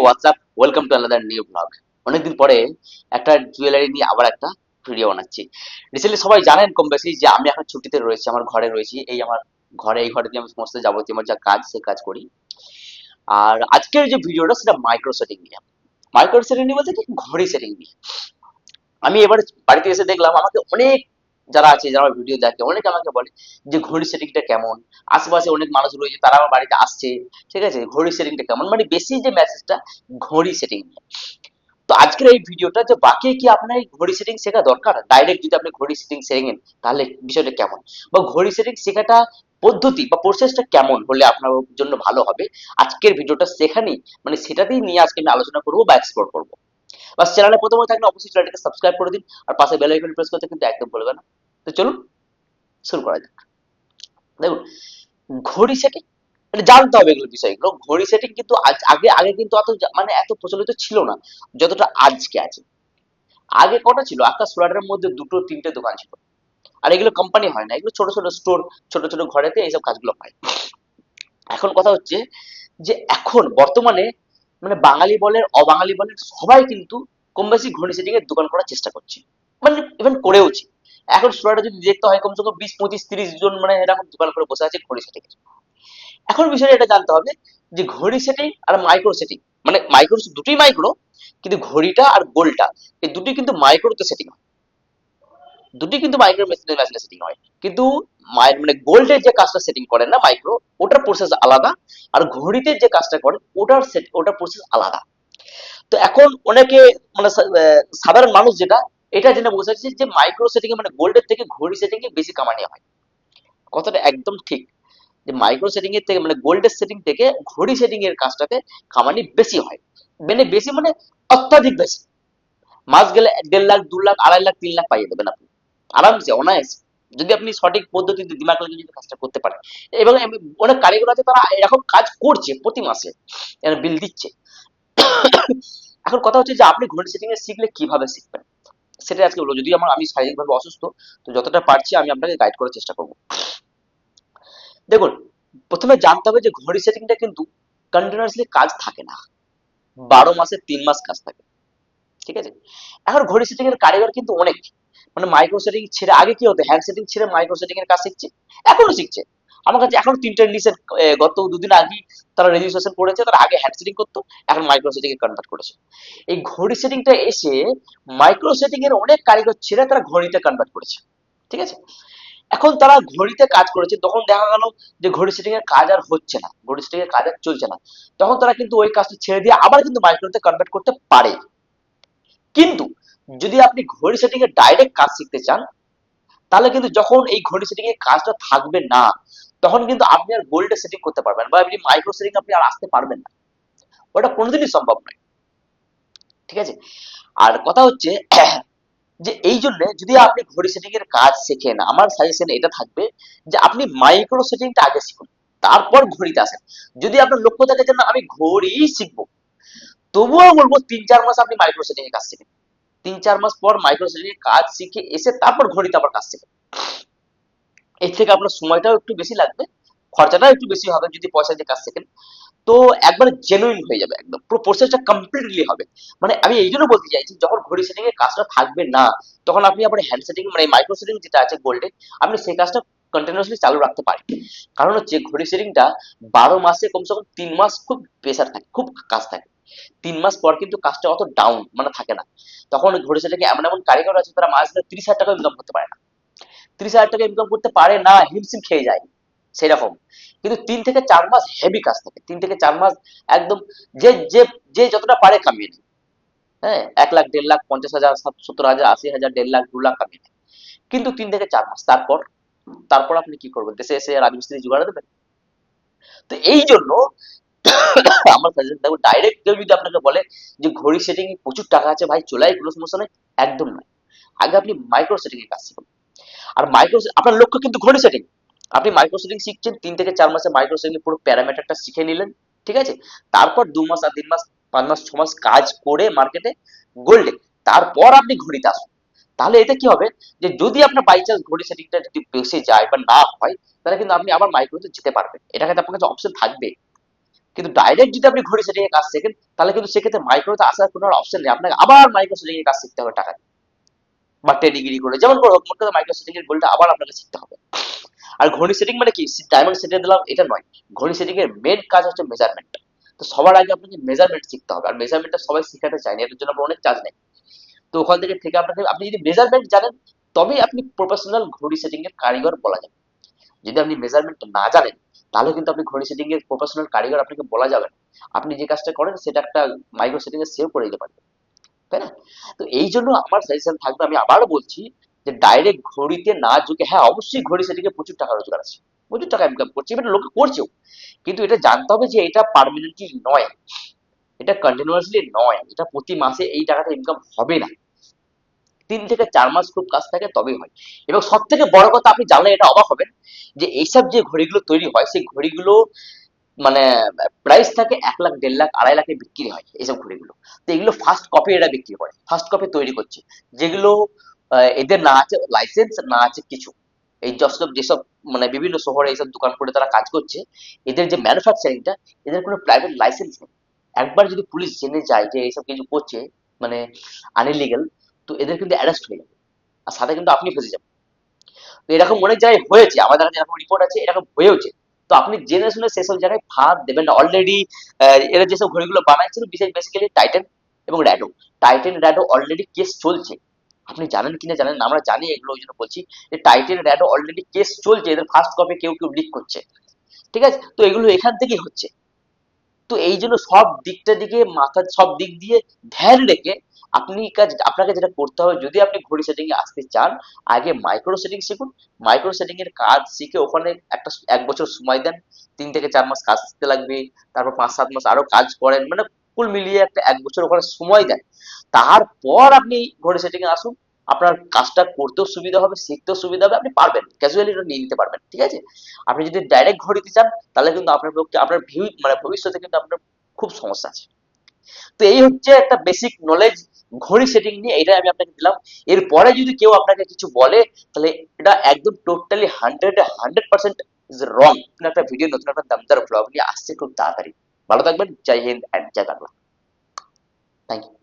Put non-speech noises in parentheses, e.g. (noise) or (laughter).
WhatsApp welcome to new blog অনেকদিন পরে একটা জুয়েলারি নিয়ে আবার একটা ভিডিও বানাচ্ছি। রিসেন্টলি সবাই জানেন কম বেশি যে আমি এখন ছুটিতে রয়েছি, আমার ঘরে রয়েছি। এই আমার ঘরে, এই ঘরে আমি সমস্ত যাবতীয় আমার যা কাজ, সে কাজ করি। আর আজকের যে ভিডিওটা সেটা মাইক্রো সেটিং নিয়ে। মাইক্রো সেটিং নিয়ে বলতে কি? ঘড়ি সেটিং নিয়ে। আমি এবার বাড়িতে এসে দেখলাম আমাকে অনেক যারা আছে, যারা ভিডিও দেখে, অনেকে আমাকে বলে যে ঘড়ি সেটিংটা কেমন? আশেপাশে অনেক মানুষ রয়েছে, তারা আমার বাড়িতে আসছে, ঠিক আছে? ঘড়ি সেটিংটা কেমন? মানে বেশি যে মেসেজটা ঘড়ি সেটিং নিয়ে। তো আজকের এই ভিডিওটা যে বাকি কি আপনার ঘড়ি সেটিং শেখা দরকার? ডাইরেক্ট যদি আপনি ঘড়ি সেটিং শেখেন, তাহলে বিষয়টা কেমন? বা ঘড়ি সেটিং শেখাটা পদ্ধতি বা প্রসেসটা কেমন হলে আপনার জন্য ভালো হবে? আজকের ভিডিওটা সেখানেই মানে সেটাতেই নিয়ে আজকে আমি আলোচনা করব বা এক্সপ্লোর করব। বাস চ্যানেলে প্রথমে থাকলে অবশ্যই চ্যানেলটাকে সাবস্ক্রাইব করে দিন, আর পাশে বেল আইকন প্রেস করতে কিন্তু একদম ভুলবেন না। তো চলুন, শুরু করা যাক। দেখুন, ঘড়ি সেটিং মানে জানতে হবে এগুলো বিষয়গুলো। ঘড়ি সেটিং কিন্তু আগে আগে কিন্তু অত মানে এত প্রচলিত ছিল না, যতটা আজকে আছে। আগে কটা ছিল? আকাশ ফ্লোয়ারের মধ্যে দুটো, তিনটে দোকান ছিল। আর এগুলো কোম্পানি হয় না। এগুলো ছোট ছোট স্টোর ছোট ছোট ঘরেতে এইসব কাজগুলো হয়। এখন কথা হচ্ছে যে এখন বর্তমানে মানে বাঙালি বলেন অবাঙালি বলেন সবাই কিন্তু কম বেশি ঘড়ি সেটিং এর দোকান করার চেষ্টা করছে। মানে ইভেন করেওছি। এখন ফ্লোয়ারে যদি দেখতে হয়, কমসে কম বিশ, পঁচিশ, তিরিশ জন মানে এরকম দোকান করে বসে আছে ঘড়ি সেটিং এখন বিষয়টা এটা জানতে হবে যে ঘড়ি সেটিং আর মাইক্রো সেটিং মানে মাইক্রো দুটোই মাইক্রো কিন্তু ঘড়িটা আর গোলটা, এই দুটোই কিন্তু মাইক্রোতে সেটিং হয়। দুটোই কিন্তু মাইক্রো মেশিনে মেশিনে সেটিং হয়। কিন্তু মানে গোল্ডের যে কাজটা সেটিং করেন না মাইক্রো ওটার প্রসেস আলাদা আর ঘড়িতে যে কাজটা করেন, ওটার ওটার প্রসেস আলাদা। তো এখন অনেকে মানে সাধারণ মানুষ যেটা এটা যেটা বসেছে যে মাইক্রো সেটিং এ মানে গোল্ডের থেকে ঘড়ি সেটিং এ বেশি কামানি হয়। কথাটা একদম ঠিক যে মাইক্রো সেটিং এর থেকে মানে গোল্ডের সেটিং থেকে ঘড়ি সেটিং এর কাজটাতে কামানি বেশি হয়। মানে বেশি মানে অত্যাধিক বেশি। মাস গেলে দেড় লাখ, দু লাখ, আড়াই লাখ, তিন লাখ পাইয়ে দেবেন আপনি। আরামসে অনায়াসে যদি আপনি সঠিক পদ্ধতিতে দিমাগ লাগিয়ে যদি কাজটা করতে পারেন। এবং অনেক কারিগর আছে তারা এরকম কাজ করছে প্রতি মাসে। বিল দিচ্ছে। এখন কথা হচ্ছে যে আপনি ঘড়ি সেটিং এ শিখলে কীভাবে শিখবেন? সেটা আজকে বলব। যদি আমার আমি শারীরিকভাবে অসুস্থ তো যতটা পারছি আমি আপনাকে গাইড করার চেষ্টা করব। দেখুন প্রথমে জানতে হবে যে ঘড়ি সেটিংটা কিন্তু কন্টিনিউয়াসলি কাজ থাকে না। বারো মাসে তিন মাস কাজ থাকে। ঠিক আছে? এখন ঘড়ি সেটিং এর কারিগর কিন্তু অনেক। মানে মাইক্রো সেটিং ছেড়ে আগে কি হতো? হ্যান্ড সেটিং ছেড়ে মাইক্রো সেটিং এর কাজ শিখছে এখনও শিখছে। আমার কাছে এখনও তিনটে রিলিজের গত দুদিন আগে তারা রেজিস্ট্রেশন করেছে, তারা আগে হ্যান্ড সেটিং করতো, এখন মাইক্রো সেটিং এ কনভার্ট করেছে। এই ঘড়ি সেটিংটা এসে মাইক্রো সেটিং এর অনেক কারিগর ছেড়ে তারা ঘড়িতে কনভার্ট করেছে, ঠিক আছে? এখন তারা ঘড়িতে কাজ করেছে, তখন দেখা গেল যে ঘড়ি সেটিং এর কাজ আর হচ্ছে না, ঘড়ি সেটিং এর কাজ আর চলছে না। তখন তারা কিন্তু ওই কাজটা ছেড়ে দিয়ে আবার কিন্তু মাইক্রোতে কনভার্ট করতে পারে। কিন্তু যদি আপনি ঘড়ি সেটিং এর ডাইরেক্ট কাজ শিখতে চান, তাহলে কিন্তু যখন এই ঘড়ি সেটিং এর কাজটা থাকবে না তখন কিন্তু আপনি আর গোল্ডে সেটিং করতে পারবেন বা আপনি মাইক্রো সেটিং আপনি আর আসতে পারবেন না। ওটা কোনোদিনই সম্ভব নয়। ঠিক আছে? আর কথা হচ্ছে (clears throat) যে এই জন্য যদি আপনি ঘড়ি সেটিং এর কাজ শেখেন, আমার সাজেশন এটা থাকবে যে আপনি মাইক্রো সেটিংটা আগে শিখুন, তারপর ঘড়িতে আসেন। যদি আপনার লক্ষ্য থাকে যে না, আমি ঘড়ি শিখব, তবুও বলব তিন চার মাস আপনি মাইক্রো সেটিং এর কাজ শিখেন। তিন চার মাস পর মাইক্রো সেটিং এর কাজ শিখে এসে তারপর ঘড়িতে আবার কাজ শিখেন। এর থেকে আপনার সময়টাও একটু বেশি লাগবে, খরচাটাও একটু বেশি হবে যদি পয়সা দিয়ে কাজ শেখেন। তো একবারে জেনুইন হয়ে যাবে একদম, পুরো প্রসেসটা কমপ্লিটলি হবে। মানে আমি এই জন্য বলতে চাইছি, যখন ঘড়ি সেটিং এর কাজটা থাকবে না, তখন আপনি আবার হ্যান্ড সেটিং মানে মাইক্রো সেটিং যেটা আছে গোল্ডে আপনি সেই কাজটা কন্টিনিউয়াসলি চালু রাখতে পারেন। কারণ হচ্ছে ঘড়ি সেটিংটা বারো মাসে কমসে কম তিন মাস খুব প্রেশার থাকে, খুব কাজ থাকে। তিন মাস পর কিন্তু কাজটা অত ডাউন মানে থাকে না। তখন ঘড়ি সেটিং এমন এমন কারিগর আছে তারা মাস গেলে তিরিশ হাজার টাকা ইনকাম করতে পারে না। তিরিশ হাজার টাকা ইনকাম করতে পারে না হিমশিম খেয়ে যায়, সেরকম। কিন্তু তিন থেকে চার মাস হেভি কাজ থাকে। তিন থেকে চার মাস একদম যে যে যে যতটা পারে কামিয়ে নেয়। হ্যাঁ এক লাখ, দেড় লাখ, পঞ্চাশ হাজার সত্তর হাজার, আশি হাজার, দেড় লাখ, দু লাখ কামিয়ে নেয়। কিন্তু তিন থেকে চার মাস, তারপর তারপর আপনি কি করবেন? দেশে এসে রাজমিস্ত্রি জোগাড় দেবেন? তো এই জন্য (coughs) আমার সাজেশন থাকবে ডাইরেক্ট কেউ যদি আপনাকে বলে যে ঘড়ি সেটিং প্রচুর টাকা আছে ভাই, চলাই কোনো সমস্যা নেই, একদম নয়। আগে আপনি মাইক্রো সেটিং এর কাজ শিখুন। আর মাইক্রো আপনার লক্ষ্য কিন্তু ঘড়ি সেটিং আপনি মাইক্রো সেটিং শিখছেন, তিন থেকে চার মাসে মাইক্রো সেটিং পুরো প্যারামিটারটা শিখে নিলেন, ঠিক আছে? তারপর দু মাস আর তিন মাস, পাঁচ মাস, ছ মাস কাজ করে মার্কেটে গোল্ডে তারপর আপনি ঘড়িতে আসুন। তাহলে এতে কি হবে যে যদি আপনার বাই চান্স ঘড়ি সেটিংটা যদি বেশি যায় বা না হয়, তাহলে কিন্তু আপনি আবার মাইক্রোতে যেতে পারবেন। এটা কিন্তু আপনার কাছে অপশন থাকবে। কিন্তু ডাইরেক্ট যদি আপনি ঘড়ি সেটিং এর কাজ শেখেন, তাহলে কিন্তু সেক্ষেত্রে মাইক্রোতে আসার কোনো অপশন নেই। আপনাকে আবার মাইক্রো সেটিং এর কাজ শিখতে হবে টাকা দিয়ে। বা টেডিগিরি করে। যেমন করে হোক মাইক্রো সেটিং এর গোলটা আবার আপনাকে শিখতে হবে। আর ঘড়ি সেটিং মানে কি? ডায়মন্ড সেটে দিলাম, এটা নয়। ঘড়ি সেটিং এর মেন কাজ হচ্ছে মেজারমেন্ট তো সবার আগে আপনাকে মেজারমেন্ট শিখতে হবে। আর মেজারমেন্টটা সবাই শেখাতে চায় না এটার জন্য আপনার অনেক চার্জ নেই। তো ওখান থেকে থেকে আপনাকে, আপনি যদি মেজারমেন্ট জানেন, তবেই আপনি প্রফেশনাল ঘড়ি সেটিং এর কারিগর বলা যাবে। যদি আপনি মেজারমেন্ট না জানেন, তাহলে কিন্তু আপনি ঘড়ি সেটিং এর প্রফেশনাল কারিগর আপনাকে বলা যাবে না। আপনি যে কাজটা করেন, সেটা একটা মাইক্রো সেটিং এ সেভ করে দিতে পারবেন। তাই না? তো এই জন্য আমার সাজেশন থাকবে, আমি আবারও বলছি যে ডাইরেক্ট ঘড়িতে না ঝুঁকে হ্যাঁ অবশ্যই ঘড়ি প্রচুর টাকা রোজগার আছে। প্রচুর টাকা ইনকাম করছে এটা লোকে করছেও। কিন্তু এটা জানতে হবে যে এটা পারমানেন্টলি নয়। এটা কন্টিনিউয়াসলি নয়। এটা প্রতি মাসে এই টাকাটা ইনকাম হবে না। তিন থেকে চার মাস খুব কাজ থাকে, তবেই হয়। এবং সব থেকে বড় কথা, আপনি জানলে এটা অবাক হবেন যে এইসব যে ঘড়িগুলো তৈরি হয়, সেই ঘড়িগুলো মানে প্রাইস থাকে এক লাখ, দেড় লাখ, আড়াই লাখে বিক্রি হয় এইসব ঘড়িগুলো। তো এগুলো ফার্স্ট কপি এরা বিক্রি করে ফার্স্ট কপি তৈরি করছে। যেগুলো এদের না আছে লাইসেন্স না আছে কিছু। এই যেসব যেসব মানে বিভিন্ন শহরে এইসব দোকান করে তারা কাজ করছে, এদের যে ম্যানুফ্যাকচারিংটা এদের কোনো প্রাইভেট লাইসেন্স নেই। একবার যদি পুলিশ জেনে যায় যে এইসব কিছু করছে মানে আনইলিগাল তো এদের কিন্তু অ্যারেস্ট হয়ে যাবে। আর সাথে কিন্তু আপনি ফেসে যাবেন। তো এরকম অনেক জায়গায় হয়েছে আমাদের কাছে এরকম রিপোর্ট আছে, এরকম হয়েওছে। তো আপনি জেনে শুনে সেসব জায়গায় ফাঁদ দেবেন না। অলরেডি এরা যেসব ঘড়িগুলো বানাইছিল, বিশেষ বেসিক্যালি টাইটেন এবং Rado Titan Rado already case চলছে। আপনি জানেন কিনা জানেন না, আমরা জানি এগুলো, ওই জন্য বলছি যে টাইটেন র্যাডো অলরেডি কেস চলছে। এদের ফার্স্ট কপি কেউ কেউ লিক করছে। ঠিক আছে? তো এগুলো এখান থেকেই হচ্ছে। তো এই জন্য সব দিকটা দিকে মাথার সব দিক দিয়ে ধ্যান রেখে আপনি কাজ, আপনাকে যেটা করতে হবে, যদি আপনি ঘড়ি সেটিং এ আসতে চান, আগে মাইক্রো সেটিং শিখুন। মাইক্রো সেটিং এর কাজ শিখে ওখানে একটা এক বছর সময় দেন। তিন থেকে চার মাস কাজ শিখতে লাগবে, তারপর পাঁচ, সাত মাস আরও কাজ করেন মানে কুল মিলিয়ে একটা এক বছর ওখানে সময় দেন। তারপর আপনি ঘড়ি সেটিং এ আসুন। আপনার কাজটা করতেও সুবিধা হবে, শিখতেও সুবিধা হবে, আপনি পারবেন ক্যাজুয়ালি এটা নিয়ে নিতে পারবেন, ঠিক আছে? আপনি যদি ডাইরেক্ট ঘড়িতে চান, তাহলে কিন্তু আপনার পক্ষে, আপনার ভিউ মানে ভবিষ্যতে কিন্তু আপনার খুব সমস্যা আছে। তো এই হচ্ছে একটা বেসিক নলেজ ঘড়ি সেটিং নিয়ে, এটাই আমি আপনাকে দিলাম। এরপরে যদি কেউ আপনাকে কিছু বলে, তাহলে এটা একদম totally hundred hundred percent is wrong একটা ভিডিও নতুন একটা দামদার ব্লগ নিয়ে আসছে খুব তাড়াতাড়ি। ভালো থাকবেন, জয় হিন্দ অ্যান্ড জয় বাংলা। Thank you